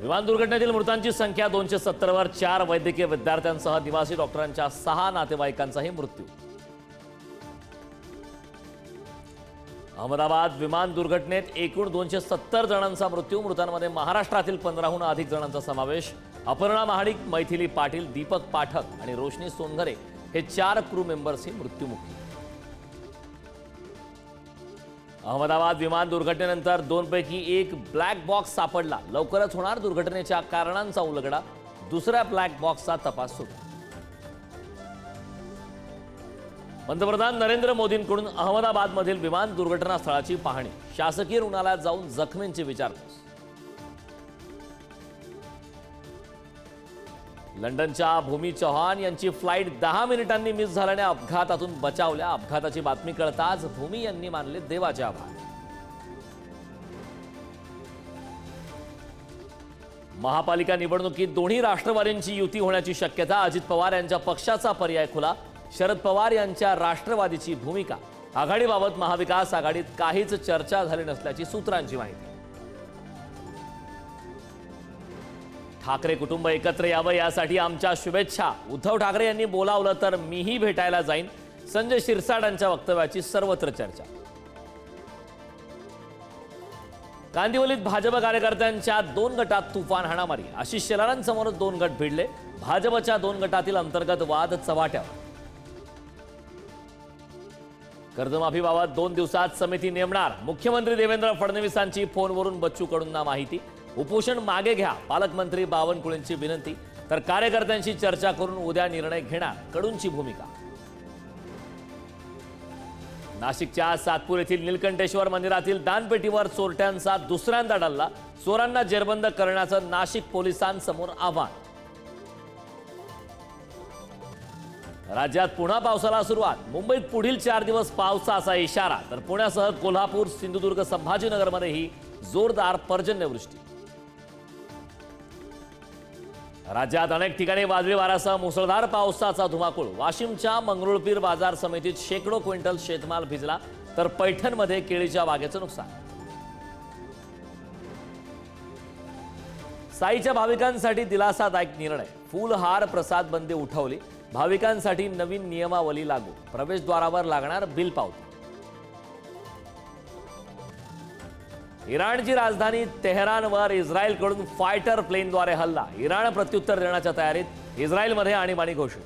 विमान दुर्घटनेतील मृतांची संख्या दोनशे सत्तरवर चार वैद्यकीय विद्यार्थ्यांसह निवासी डॉक्टरांच्या सहा नातेवाईकांचाही मृत्यू. अहमदाबाद विमान दुर्घटनेत एकूण दोनशे सत्तर जणांचा मृत्यू मृतांमध्ये महाराष्ट्रातील पंधराहून अधिक जणांचा समावेश. अपर्णा महाडिक मैथिली पाटील दीपक पाठक आणि रोशनी सोनघरे हे चार क्रू मेंबर्सही मृत्युमुखी. अहमदाबाद विमान दुर्घटनेनंतर दोनपैकी एक ब्लॅक बॉक्स सापडला. लवकरच होणार दुर्घटनेच्या कारणांचा उलगडा. दुसऱ्या ब्लॅक बॉक्सचा तपास सुरू. पंतप्रधान नरेंद्र मोदींकडून अहमदाबादमधील विमान दुर्घटनास्थळाची पाहणी. शासकीय रुग्णालयात जाऊन जखमींची विचारपूस. लंडनच्या भूमी चौहान यांची फ्लाईट दहा मिनिटांनी मिस झाल्याने अपघातातून बचावल्या. अपघाताची बातमी कळताच भूमी यांनी मानले देवाचे आभार. महापालिका निवडणुकीत दोन्ही राष्ट्रवादींची युती होण्याची शक्यता अजित पवार यांच्या पक्षाचा पर्याय खुला. शरद पवार यांच्या राष्ट्रवादीची भूमिका. आघाडीबाबत महाविकास आघाडीत काहीच चर्चा झाली नसल्याची सूत्रांची माहिती. ठाकरे कुटुंब एकत्र यावं यासाठी आमच्या शुभेच्छा. उद्धव ठाकरे यांनी बोलावलं तर मीही भेटायला जाईन. संजय शिरसाट यांच्या वक्तव्याची सर्वत्र चर्चा. कांदिवलीत भाजप कार्यकर्त्यांच्या दोन गटात तुफान हाणामारी. आशिष शेलारांसमोर दोन गट भिडले. भाजपच्या दोन गटातील अंतर्गत वाद चव्हाट्यावर. कर्जमाफीबाबत दोन दिवसात समिती नेमणार. मुख्यमंत्री देवेंद्र फडणवीसांची फोनवरून बच्चू कडूंना माहिती. उपोषण मागे घ्या. पालकमंत्री बावनकुळेंची विनंती. तर कार्यकर्त्यांशी चर्चा करून उद्या निर्णय घेणार कडूंची भूमिका. नाशिकच्या सातपूर येथील निलकंठेश्वर मंदिरातील दानपेटीवर चोरट्यांचा दुसऱ्यांदा डल्ला. चोरांना जेरबंद करण्याचं नाशिक पोलिसांसमोर आव्हान. राज्यात पुन्हा पावसाला सुरुवात. मुंबईत पुढील चार दिवस पावसाचा इशारा. तर पुण्यासह कोल्हापूर सिंधुदुर्ग संभाजीनगरमध्येही जोरदार पर्जन्यवृष्टी. राज्यात अनेक ठिकाणी वादळी वाऱ्यासह मुसळधार पावसाचा धुमाकूळ. वाशिमच्या मंगरुळपीर बाजार समितीत शेकडो क्विंटल शेतमाल भिजला तर पैठणमध्ये केळीच्या बागेचं नुकसान. साईच्या भाविकांसाठी दिलासादायक निर्णय. फुलहार प्रसाद बंदी उठवली. भाविकांसाठी नवीन नियमावली लागू. प्रवेशद्वारावर लागणार बिल पावती. इराणची राजधानी तेहरानवर इस्रायलकडून फायटर प्लेनद्वारे हल्ला. इराण प्रत्युत्तर देण्याच्या तयारीत इस्रायलमध्ये आणीबाणी घोषित.